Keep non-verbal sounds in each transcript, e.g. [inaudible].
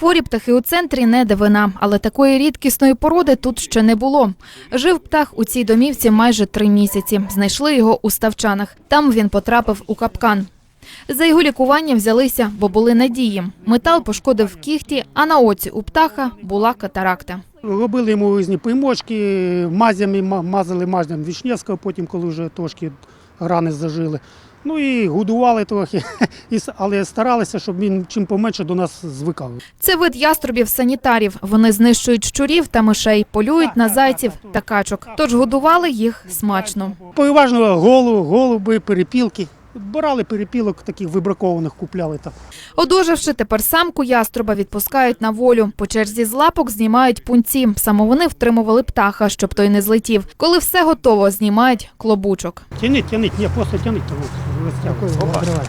Хворі птахи у центрі не дивина, але такої рідкісної породи тут ще не було. Жив птах у цій домівці майже три місяці. Знайшли його у ставчанах. Там він потрапив у капкан. За його лікування взялися, бо були надії. Метал пошкодив кіхті, а на оці у птаха була катаракта. Робили йому різні примочки, мазями ма- мазали мазям Вішневського, потім, коли вже трошки рани зажили. Ну і годували трохи, [laughs] але старалися, щоб він чим поменше до нас звикав. Це вид яструбів санітарів. Вони знищують щурів та мишей, полюють на зайців та качок. Тож годували їх смачно. Переважно голу, голуби, перепілки. Брали перепілок, таких вибракованих купляли там. Одужавши, тепер самку яструба відпускають на волю. По черзі з лапок знімають пунці. Саме вони втримували птаха, щоб той не злетів. Коли все готово, знімають клобучок. Тяніть, тяніть, ні, просто тяніть там.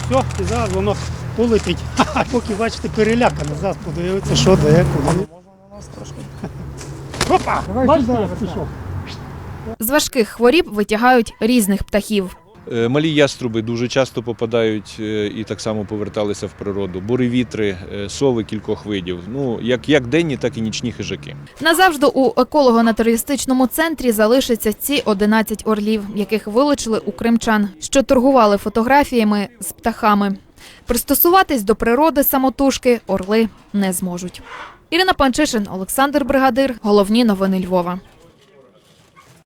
Все, і зараз воно полетить. [laughs] А поки бачите, перелякане, зараз подивиться, що де, куди. Опа! Бачите, пішов. З важких хворіб витягають різних птахів. Е, Малі яструби дуже часто попадають е, і так само поверталися в природу. Буревітри, е, сови кількох видів. Ну як, як денні, так і нічні хижаки. Назавжди у еколого-натуристичному центрі залишаться ці 11 орлів, яких вилучили у кримчан, що торгували фотографіями з птахами. Пристосуватись до природи самотужки орли не зможуть. Ірина Панчишин, Олександр Бригадир. Головні новини Львова.